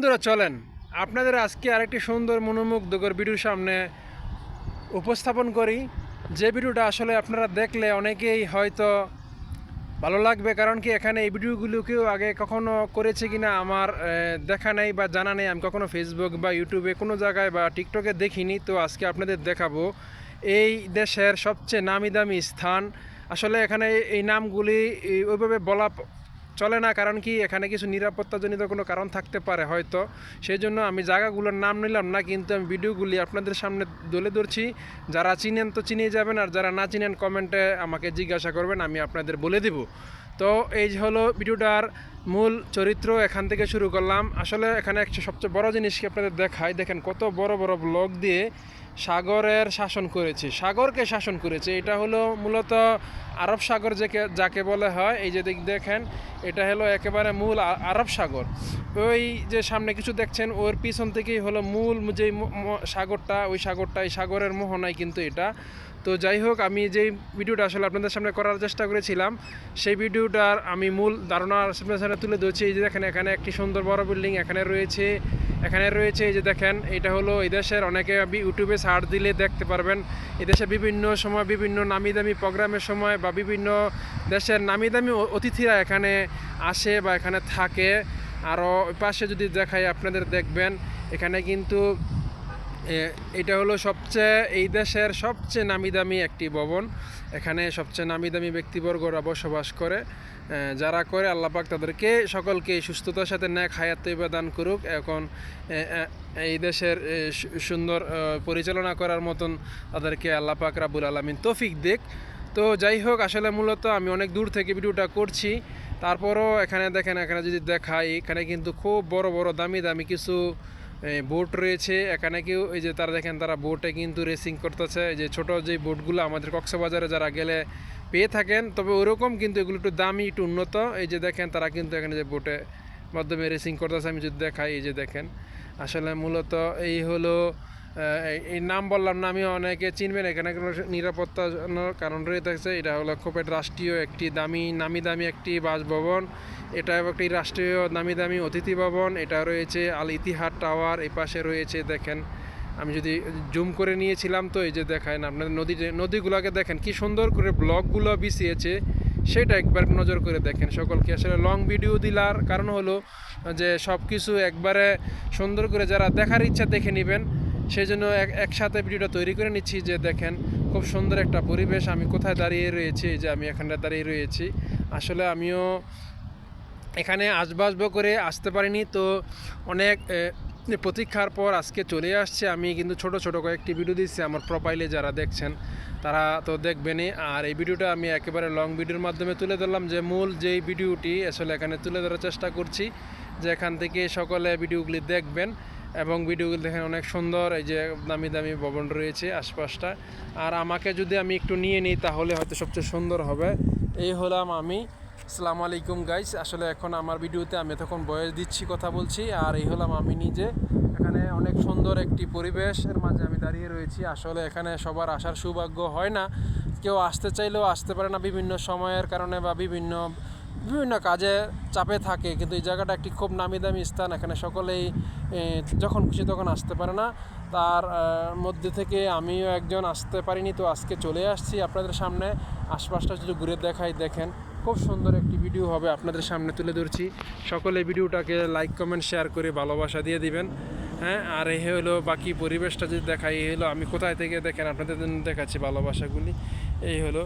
বন্ধুরা, চলেন। আপনাদের আজকে আরেকটি সুন্দর, মনোমুগ্ধকর ভিডিওর সামনে উপস্থাপন করি। যে ভিডিওটা আসলে আপনারা দেখলে অনেকেই হয়তো ভালো লাগবে, কারণ কি এখানে এই ভিডিওগুলোকেও আগে কখনো করেছে কিনা আমার দেখা নেই বা জানা নেই। আমি কখনো ফেসবুক বা ইউটিউবে কোনো জায়গায় বা টিকটকে দেখিনি। তো আজকে আপনাদের দেখাবো এই দেশের সবচেয়ে নামি দামি স্থান। আসলে এখানে এই নামগুলি ওইভাবে বলা চলে না, কারণ কি এখানে কিছু নিরাপত্তাজনিত কোনো কারণ থাকতে পারে হয়তো। সেই জন্য আমি জায়গাগুলোর নাম নিলাম না, কিন্তু আমি ভিডিওগুলি আপনাদের সামনে দলে ধরছি। যারা চিনেন তো চিনিয়ে যাবেন, আর যারা না চিনেন কমেন্টে আমাকে জিজ্ঞাসা করবেন, আমি আপনাদের বলে দিব। তো এই যে হলো ভিডিওটার মূল চরিত্র, এখান থেকে শুরু করলাম। আসলে এখানে একটা সবচেয়ে বড় জিনিস কি আপনাদের দেখাই, দেখেন কত বড় বড় ব্লক দিয়ে সাগরের শাসন করেছে। সাগরকে শাসন করেছে, এটা হলো মূলত আরব সাগর যাকে যাকে বলা হয়, এই যে দেখেন এটা হলো একেবারে মূল আরব সাগর। ওই যে সামনে কিছু দেখছেন, ওর পিছন থেকেই হলো মূল যে সাগরটা, ওই সাগরটা, এই সাগরের মোহনায় কিন্তু এটা। তো যাই হোক, আমি যেই ভিডিওটা আসলে আপনাদের সামনে করার চেষ্টা করেছিলাম, সেই ভিডিওটার আমি মূল ধারণা আপনাদের সামনে তুলে ধরছি। এই যে দেখেন, এখানে একটি সুন্দর বড় বিল্ডিং এখানে রয়েছে। এখানে রয়েছে এই যে দেখেন, এটা হলো এই দেশের অনেকে ইউটিউবে সার্চ দিলে দেখতে পারবেন। এই দেশে বিভিন্ন সময় বিভিন্ন নামি দামি প্রোগ্রামের সময় বা বিভিন্ন দেশের নামি দামি অতিথিরা এখানে আসে বা এখানে থাকে। আরও ওই পাশে যদি দেখাই আপনাদের দেখবেন, এখানে কিন্তু এটা হলো সবচেয়ে, এই দেশের সবচেয়ে নামি দামি একটি ভবন। এখানে সবচেয়ে নামি দামি ব্যক্তিবর্গরা বসবাস করে। যারা করে, আল্লাপাক তাদেরকে সকলকে সুস্থতার সাথে ন্যাক হায়াত দান করুক। এখন এই দেশের সুন্দর পরিচালনা করার মতন তাদেরকে আল্লাপাক রাবুল আলমিন তৌফিক দেখ তো যাই হোক, আসলে মূলত আমি অনেক দূর থেকে ভিডিওটা করছি। তারপরও এখানে দেখেন, এখানে যদি দেখাই, এখানে কিন্তু খুব বড় বড়, দামি দামি কিছু বোট রয়েছে, এখানে কেউ, এই যে তারা দেখেন, তারা বোটে কিন্তু রেসিং করতেছে। এই যে ছোট যে বোটগুলো আমাদের কক্সবাজারে যারা গেলে পেয়ে থাকেন, তবে ওরকম কিন্তু এগুলো একটু দামি, একটু উন্নত। এই যে দেখেন, তারা কিন্তু এখানে যে বোটে মাধ্যমে রেসিং করতেছে, আমি যদি দেখাই, এই যে দেখেন। আসলে মূলত এই হলো এই- নাম বললাম না আমি অনেকে চিনবেন এখানে কোনো নিরাপত্তা কারণ রয়ে থাকছে। এটা হলো খুব একটা রাষ্ট্রীয় একটি দামি, নামি দামি একটি বাসভবন। এটা একটি রাষ্ট্রীয় নামি দামি অতিথি ভবন। এটা রয়েছে আল ইতিহাদ টাওয়ার এই পাশে রয়েছে দেখেন, আমি যদি জুম করে নিয়েছিলাম তো এই যে দেখেন আপনাদের নদী, নদীগুলোকে দেখেন কি সুন্দর করে ব্লকগুলো বিছিয়েছে, সেটা একবার নজর করে দেখেন। সকলকে আসলে লং ভিডিও দিলার কারণ হলো যে সব কিছু একবারে সুন্দর করে যারা দেখার ইচ্ছা দেখে নেবেন। সেই জন্য এক একসাথে ভিডিওটা তৈরি করে নিচ্ছি যে দেখেন, খুব সুন্দর একটা পরিবেশ, আমি কোথায় দাঁড়িয়ে রয়েছি যে আমি এখানটা দাঁড়িয়ে রয়েছি। আসলে আমিও এখানে আসব আসব করে আসতে পারিনি, তো অনেক প্রতীক্ষার পর আজকে চলে আসছে। আমি কিন্তু ছোট ছোট কয়েকটি ভিডিও দিচ্ছি, আমার প্রোফাইলে যারা দেখছেন, তারা তো দেখবেনই। আর এই ভিডিওটা আমি একেবারে লং ভিডিওর মাধ্যমে তুলে ধরলাম, যে মূল যেই ভিডিওটি আসলে এখানে তুলে ধরার চেষ্টা করছি যে এখান থেকে সকলে ভিডিওগুলি দেখবেন। এবং ভিডিওগুলো দেখেন অনেক সুন্দর, এই যে দামি দামি ভবন রয়েছে আশপাশটা। আর আমাকে যদি আমি একটু নিয়ে নিই, তাহলে হয়তো সবচেয়ে সুন্দর হবে। এই হলাম আমি। আসসালামু আলাইকুম গাইস আসলে এখন আমার ভিডিওতে আমি তখন বয়স দিচ্ছি কথা বলছি, আর এই হলাম আমি নিজে। এখানে অনেক সুন্দর একটি পরিবেশের মাঝে আমি দাঁড়িয়ে রয়েছি। আসলে এখানে সবার আসার সৌভাগ্য হয় না। কেউ আসতে চাইলেও আসতে পারে না বিভিন্ন সময়ের কারণে বা বিভিন্ন বিভিন্ন কাজে চাপে থাকে, কিন্তু এই জায়গাটা একটি খুব নামি দামি স্থান, এখানে সকলেই যখন খুশি তখন আসতে পারে না। তার মধ্যে থেকে আমিও একজন আসতে পারিনি, তো আজকে চলে আসছি আপনাদের সামনে। আশপাশটা যদি ঘুরে দেখাই, দেখেন খুব সুন্দর একটি ভিডিও হবে আপনাদের সামনে তুলে ধরছি। সকলে ভিডিওটাকে লাইক কমেন্ট শেয়ার করে ভালোবাসা দিয়ে দিবেন। হ্যাঁ আর এই হলো বাকি পরিবেশটা যদি দেখাই এই হলো আমি কোথায় থেকে দেখেন, আপনাদের দেখাচ্ছি ভালোবাসাগুলি। এই হলো